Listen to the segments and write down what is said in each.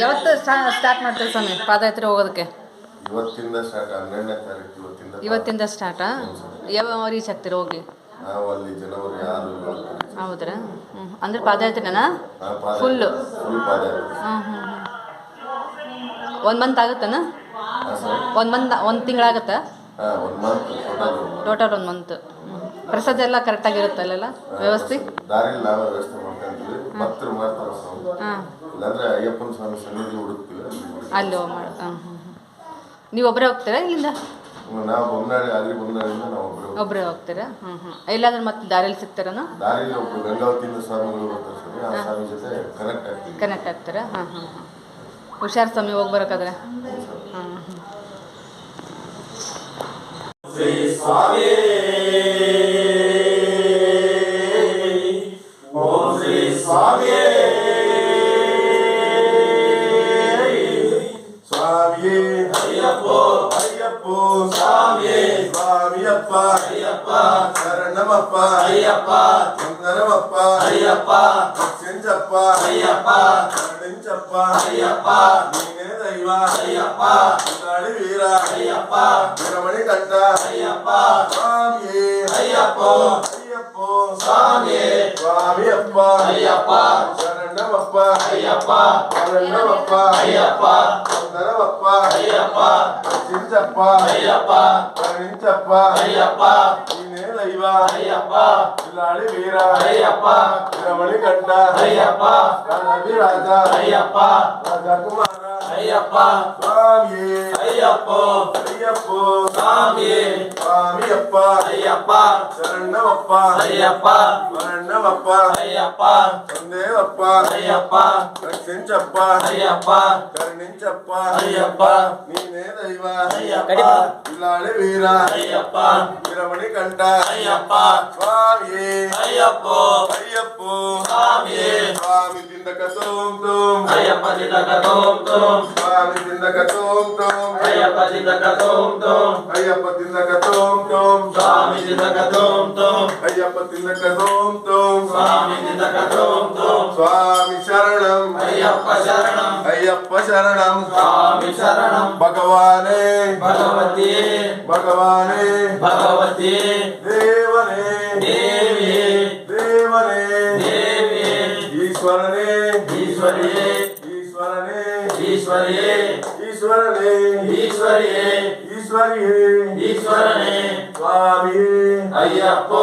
ಯಾವತ್ತು ಸ್ಟಾರ್ಟ್ ಮಾಡ್ತೀವಿ ಸ್ವಾಮಿ? ಪಾದಯಾತ್ರೆ ಹೋಗೋದಕ್ಕೆ? ಇವತ್ತಿಂದ ಸ್ಟಾರ್ಟ್ ಹನ್ನೆರಡನೇ ತಾರೀಕು ಇವತ್ತಿಂದ ಇವತ್ತಿಂದ ಸ್ಟಾರ್ಟಾ ಯಾವ ರೀಚ್ ಆಗ್ತೀರ ಹೋಗಿ? ನಾವು ಅಲ್ಲಿ ಜನವರಿ ಆರು ಹೌದ್ರಾ? ಹ್ಞೂ ಅಂದ್ರೆ ಪಾದಯಾತ್ರೆನಾ? ಫುಲ್ಲು ಫುಲ್ ಪಾದಯಾತ್ರೆ. ಹ್ಞೂ ಹ್ಞೂ ಹ್ಞೂ ಒಂದು ಮಂತ್ ಆಗುತ್ತನ? ಒಂದು ಮಂತ್ ಒಂದು ತಿಂಗಳಾಗತ್ತ? ಹಾಂ ಒಂದು ಮಂತ್ ಟೋಟಲ್ ಒಂದು ಮಂತ್ ಪ್ರಸಾದ ಎಲ್ಲ ಕರೆಕ್ಟಾಗಿರುತ್ತೆ ಅಲ್ಲೆಲ್ಲ ವ್ಯವಸ್ಥೆ? ನಾವೇ ಭಕ್ತರು ಮಾಡ್ತಾರೆ ಸ್ವಾಮಿ. ಹಾಂ. ಇಲ್ಲಾಂದ್ರೆ ಅಯ್ಯಪ್ಪನ ಸ್ವಾಮಿ ಸನ್ನಿಧಿ ಹುಡುಕ್ತೀವಿ. ಅಲ್ಲಿ ಮಾಡಿ ಹಾಂ ನೀವು ಒಬ್ಬರೇ ಹೋಗ್ತೀರಾ ಇಲ್ಲಿಂದ? ನಾವು ಬೊಮ್ಮನಾಡಿ ಅಲ್ಲಿ ಬೊಮ್ಮನಾಡಿಂದ ನಾವು ಒಬ್ಬರು ಒಬ್ಬರೇ ಹೋಗ್ತೀರಾ? ಹ್ಞೂ ಹ್ಞೂ ಎಲ್ಲಾದ್ರೂ ಮತ್ತೆ ದಾರಿಯಲ್ಲಿ ಸಿಗ್ತಾರನ? ದಾರಿಯಲ್ಲಿ ಒಬ್ಬರು ಗಂಗಾವತಿಯಿಂದ ಸ್ವಾಮಿಗಳು ಬರ್ತಾರೆ ಸ್ವಾಮಿ. ಆ ಸ್ವಾಮಿ ಜೊತೆ ಕನೆಕ್ಟ್ ಆಗ್ತೀವಿ. ಕನೆಕ್ಟ್ ಆಗ್ತೀರಾ? ಹಾಂ ಹಾಂ ಹಾಂ. ಹುಷಾರು ಸ್ವಾಮಿ ಹೋಗಿ ಬರೋಕ್ಕಾದ್ರೆ ಹಾಂ ಹಾಂ ಸ್ವಾಮಿಯೇ ஐயப்பா. நெஞ்சப்பா. ஐயப்பா. நீனே தெய்வா. ஐயப்பா. கொண்டாடி வீரா. ஐயப்பா. வீரமணி கண்டா ஐயப்பா. சுவாமியே. ஐயப்போ. ஐயப்போ. சுவாமியே. சுவாமி அப்பா ஐயப்பா. சரணமப்பா. ஐயப்பா. சரணமப்பா ஐயப்பா. சிவா. ஐயப்பா. இல்லாளி வீரா. ஐயப்பா. இரவழி கண்டா. ஐயப்பா. ரவிராஜா ஐயப்பா. ராஜகுமாரா. ஐயப்பா. சுவாமியே. ஐயப்போ. ஐயப்போ. சாமியே சுவாமியப்பா. ஐயப்பா. சரணமப்பா ஐயப்பா. வரணமப்பா ஐயப்பா. சந்தேவப்பா ஐயப்பா. ரட்சிంచப்பா ஐயப்பா. கருணிంచப்பா ஐயப்பா. நீனே தெய்வா. ஐயப்பா. இல்லாளி வீரா. ஐயப்பா. இரவழி கண்டா. ஐயப்பா சுவாமியே ஐயப்போ ஐயப்போ சுவாமியே சுவாமி திண்டக தோம் தோம் ஐயப்ப திண்டக தோம் தோம் சுவாமி திண்டக தோம் தோம் ஐயப்ப திண்டக தோம் தோம் ஐயப்ப திண்டக தோம் தோம் சுவாமி திண்டக தோம் தோம் ஐயப்ப திண்டக தோம் தோம் சுவாமி திண்டக தோம் தோம் சுவாமி சரணம் ஐயப்ப சரணம் ஐயப்ப சரணம் சுவாமி சரணம் பகவானே பகவதியே பகவானே பகவதியே ஈஸ்வரியே ஈஸ்வரனே சுவாமியே. ஐயப்போ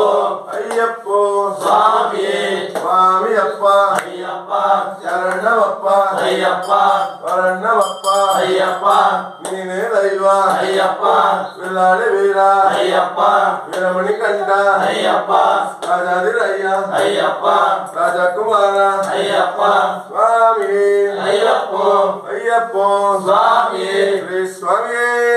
ஐயப்போ. சுவாமியே. சுவாமி அப்பா ஐயப்பா. சரணவப்பா. ஐயப்பா. வரணவப்பா ஐயப்பா. நீனே தெய்வா ஐயப்பா. வில்லாடு வீரா. ஐயப்பா. வீரமணி கண்டா. ஐயப்பா. ராஜாதிர் ஐயா ஐயப்பா. ராஜகுமாரா. ஐயப்பா. சுவாமியே. ஐயப்போ. ஐயப்போ. சுவாமியே. ஸ்ரீ சுவாமியே.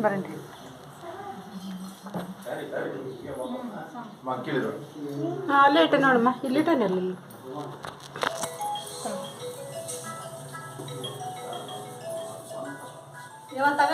ಬರಂడి ಮಕ್ಕಳಿದ್ರು ಹಾಂ ಅಲ್ಲೇ ಇಟ್ಟೆ ನೋಡಮ್ಮ ಇಲ್ಲಿಟ್ಟನೆ ಅಲ್ಲಿ ಇಲ್ಲಿದಾನಲ್ಲ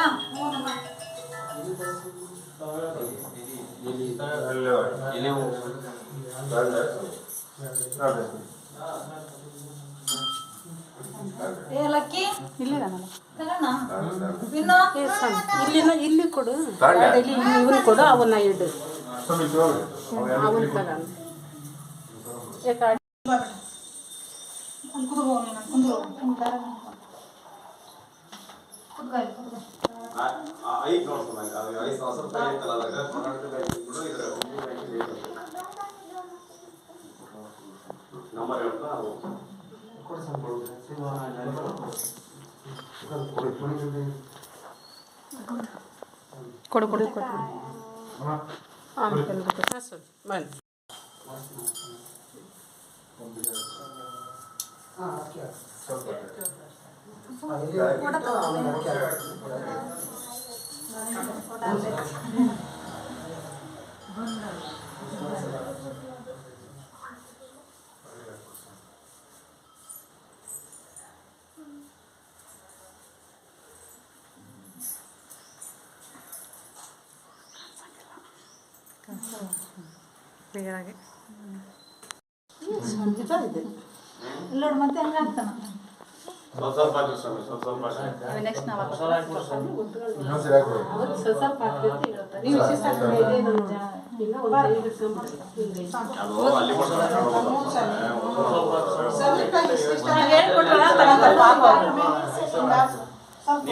ಏ ಸ್ವಾಮಿ ಇಲ್ಲಿನ ಇಲ್ಲಿ ಕೊಡು. ಇಲ್ಲಿ ಇವನ್ ಕೊಡು ಅವನ್ನ ಇಡು. ಅವನ್ ನಂಬರ್ ಹೇಳ್ತಾ これ3本それは何かこれこれ。これこれこれこれ ఆమె తెలుగుతా సార్ మరి కూడా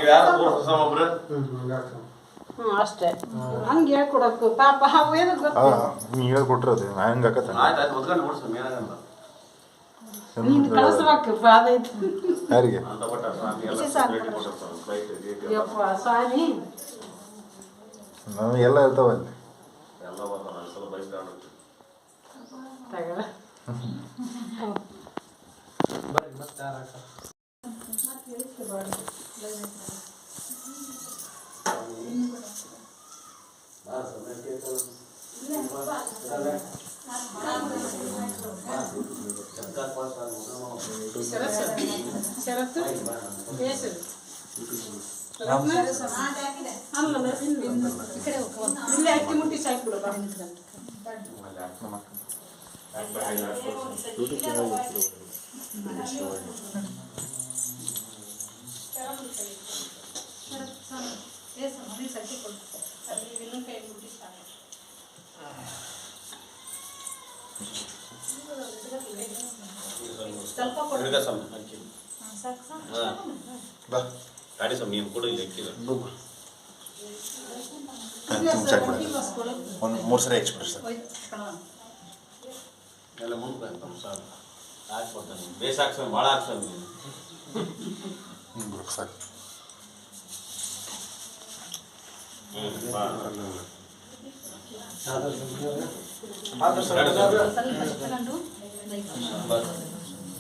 ಯಾರು ತೋರಿಸ್ತಾಮ ಒಬ್ರು ಹ್ಞೂ ಅಷ್ಟೇ. ಹಂಗೆ ಪಾಪ ನೀ ಹೇಳ್ಕೊಟ್ರೆ ಅದು ನಾ ಹೆಂಗೆ ನೀನು ಕಳಿಸ್ಬೇಕು ಯಾರಿಗೆ? ಎಲ್ಲ ಯಪ್ಪ ಸ್ವಾಮಿ. ಶರತ್ತು? ಹೆಸರು ಅಲ್ಲ ಇಲ್ಲೇ ಅಕ್ಕಿ ಮುಟ್ಟಿ ಸಾಕ್ಬಿಡು ಸ್ವಲ್ಪ ಕೊಡಿ. ಬಾ ಗಾಡಿ ಕೂಡ ನೀನು ಕೊಡು ಇಲ್ಲಿ ಅಕ್ಕಿಲ್ಲ ಒಂದು ಮೂರು ಸರಿ ಹಚ್ಬಿಡ್ರಿ ಸರ್ ಎಲ್ಲ ಮುಂದೆ ಸಾಕು ಹಾಕ್ಕೊಡ್ತಾನೆ ಬೇಸ್ ಹಾಕ್ಸ್ವಾಮಿ ಭಾಳ ನೀನು ಹ್ಞೂ ಸಾಕು ಹ್ಞೂ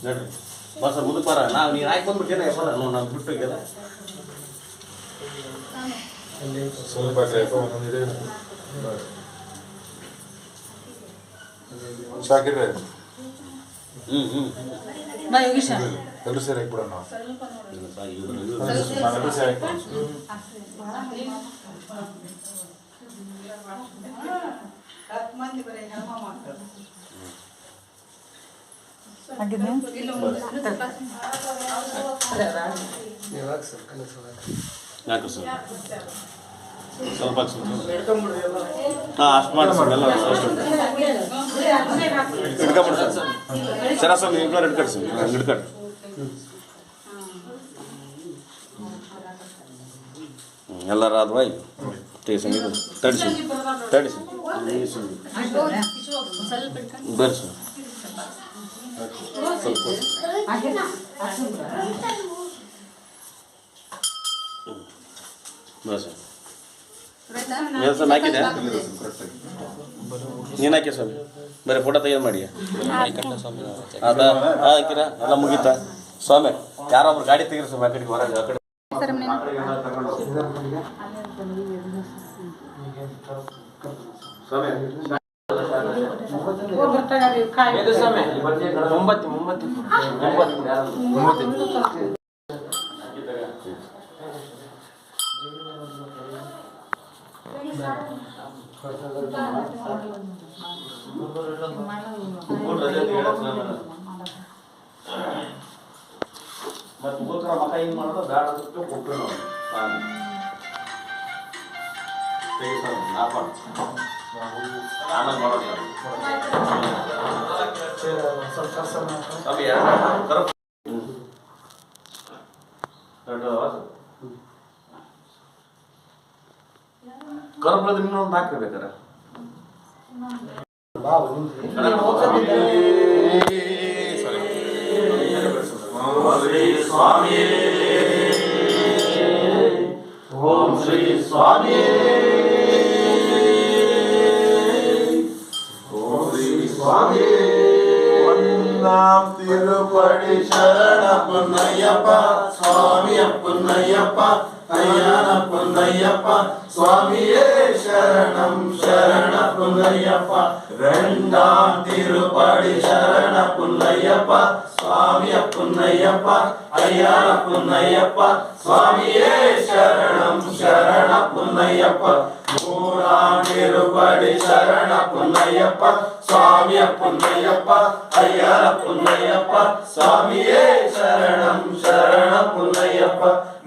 ನೋಡ್ರಿ ಬಸ್ ಪರ ನಾವು ನೀನು ಹಾಕಿ ಬಂದ್ಬಿಟ್ಟೇನೆ ಬರ ನೋಡಿ ನಾನು ಬಿಟ್ಟು ಹೋಗ್ಯದ ಸಾಕಿದ್ರೆ ಹ್ಞೂ ಹ್ಞೂ ಎಲ್ಲರೂ ಸೇರಿ ಹಾಕ್ಬಿಡೋಣ ಸರ್ ನಾವೆಲ್ಲರೂ ಸೇರಿ ಹಾಕ್ಬಿಡೋಣ ಹತ್ತು ಮಂದಿ ಬರೀ ಹೆಣ್ಮ ಯಾಕೆ ಸರ್? ಸ್ವಲ್ಪ ಹಾಂ ಅಷ್ಟು ಮಾಡಿ ಸರ್ ಎಲ್ಲ ಅಷ್ಟು ಹಿಡ್ಕೊಂಬಿಡಿ ಸರ್. ಸರ ಸ್ವಲ್ಪ ಇಬ್ಬರು ಹಿಡ್ಕಡಿ ಸರ್ ಹಿಡ್ಕಡಿ. ಎಲ್ಲರ ಆದ್ವಾ ಈಗ ಟೀ ಸ್ವಾಮಿ ಇದು ತಡಿ ತಡಿಸು ತಡಿ ಸ್ವಾಮಿ ಈ ಸ್ವಾಮಿ ಬರ್ರಿ ಸರ್. ಸ್ವಾಮಿ ಹಾಕಿದೆ ನೀನು ಹಾಕಿ ಸ್ವಾಮಿ. ಬರೀ ಫೋಟೋ ತೆಗೆದು ಮಾಡಿ ಅದ ಹಾಕಿರ ಎಲ್ಲ ಮುಗೀತಾ. ಸ್ವಾಮಿ ಯಾರೊಬ್ರು ಗಾಡಿ ತೆಗೀರಿ ಸ್ವಾಮಿ ಆ ಸ್ವಾಮಿ ಬರ್ತಾರೆ ಕಾಯಿ ಮುಂಬತ್ತಿ ಮುಂಬತ್ತಿ ಮತ್ತೆ ಮೂತ್ರ ಮಕ ಹಿಂಗ್ ಮಾಡೋದು ಅಂತ ಕೊಟ್ಟರು ನಾವು ಸ್ವಾಮಿ ತೆಗಿ ಸ್ವಾಮಿ, ನಾ ಮಾಡು. ಆಮೇಲೆ ಸರ್? ಕರ್ಬಳದ ಇನ್ನೊಂದು ಹಾಕಬೇಕಾರೆ ಸ್ವಾಮಿ ಓಂ ಶ್ರೀ ಸ್ವಾಮಿ ஐயப்பா ஐயான பொன்னையப்பா சுவாமியே சரணம் சரண புன்னையப்பா ரெண்டாம் திருப்படி சரண புன்னையப்பா சுவாமிய புன்னையப்பா ஐயான புன்னையப்பா சுவாமியே சரணம் சரண புன்னையப்பா மூணாம் திருப்படி சரண புன்னையப்பா சுவாமிய புன்னையப்பா ஐயான புன்னையப்பா சுவாமியே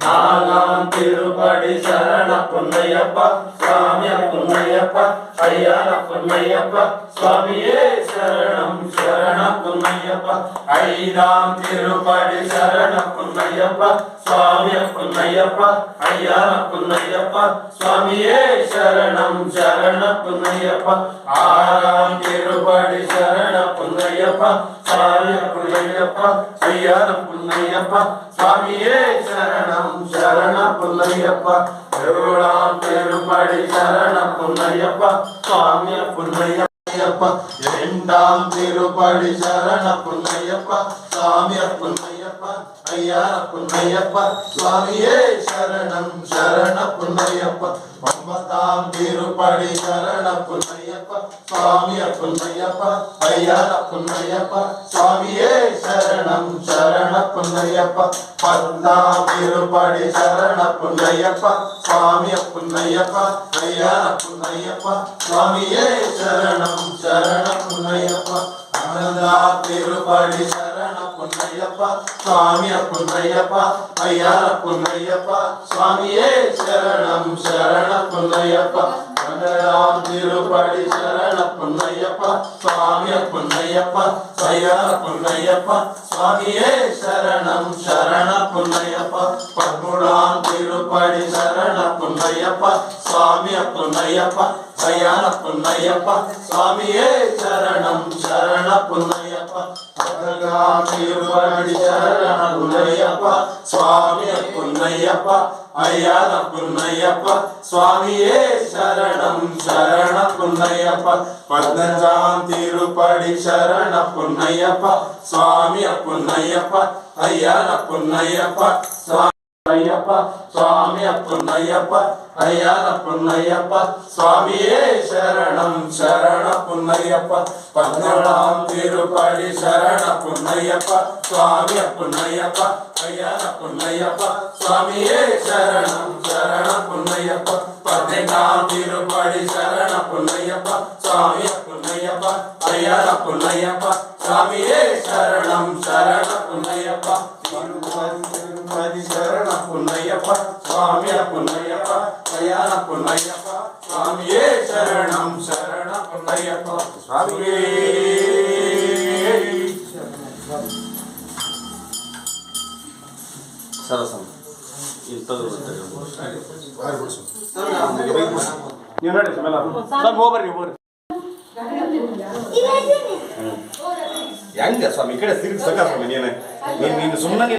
நாலாம் திருப்படி சரண புன்னையப்பா சாமிய புன்னையப்பா. ஐயான பொன்னையப்பா சுவாமியே சரணம் சரண பொன்னையப்பா. ஐந்தாம் திருப்படி சரண பொன்னையப்பா சுவாமிய பொன்னையப்பா ஐயான பொன்னையப்பா சுவாமியே சரணம் சரண பொன்னையப்பா. ஆறாம் திருப்படி சரண பொன்னையப்பா சாரிய பொன்னையப்பா ஐயான பொன்னையப்பா சுவாமியே சரணம் புன்னையப்பா. திருவிழாம் திருமடி சரண புன்னையப்பா. சுவாமிய புன்னையப்பா. இரண்டாம் திருப்படி சரண புன்னையப்பா. சாமிய புன்னையப்பா. ஐயா புன்னையப்பா சுவாமியே சரணம் சரண புன்னையப்பா மம்மதாம் திருப்படி சரண புன்னையப்பா சுவாமிய புன்னையப்பா ஐயா புன்னையப்பா சுவாமியே சரணம் சரண புன்னையப்பா பந்தாம் திருப்படி சரண புன்னையப்பா சுவாமிய புன்னையப்பா ஐயா புன்னையப்பா சுவாமியே சரணம் சரண புன்னையப்பா அனந்தா திருப்படி சரண புன்னையப்பா சுவாமி புன்னையப்பா ஐயார புன்னையப்பா சுவாமியே சரணம் சரண புன்னையப்பா. பன்னெண்டாம் திருப்படி சரண புன்னையப்பா சுவாமி புன்னையப்பா ஐயார புன்னையப்பா சுவாமியே சரணம் சரண புன்னையப்பா பண்புடான் திருப்படி சரண புன்னையப்பா சுவாமிய புன்னையப்பா சயான புன்னையப்பா சுவாமியே சரணம் சரண புன்னையப்பா திருப்படி சரண புன்னையப்பா சுவாமிய புன்னையப்பா சரணமையப்பா ஐயா புன்னையப்பா சுவாமியே சரணம் சரண புன்னையப்பா பதினஞ்சாம் திருப்படி சரண புன்னையப்பா சுவாமி அப்புன்னையப்பா ஐயா புன்னையப்பா ஐயப்பா சுவாமி அப்புன்னையப்பா ஐயா புன்னையப்பா சுவாமியே சரணம் சரண புன்னையப்பா பதினேழாம் திருப்படி சரண புன்னையப்பா சுவாமி சுவாமியே சரணம் சரண புன்னையப்பா. பதினெட்டாம் திருப்படி சரண புன்னையப்பா. சுவாமிய புன்னையப்பா ஐயர புன்னையப்பா. சுவாமியே சரணம் சரண புன்னையப்பா. திருப்பதி திருப்பதி சரண புன்னையப்பா. சுவாமிய புன்னையப்பா ஐயர புன்னையப்பா. சுவாமியே சரணம் சரண புன்னையப்பா. சுவாமியே சரசம் ನೀವು ನೋಡಿ ಹೋಗ್ಬರ್ರಿ ಹೆಂಗ ಸ್ವಾಮಿ? ಕಡೆ ತಿರುಗಿ ಸಕ ಸ್ವಾಮಿ ನೀನು. ನೀನು ಸುಮ್ಮನೆ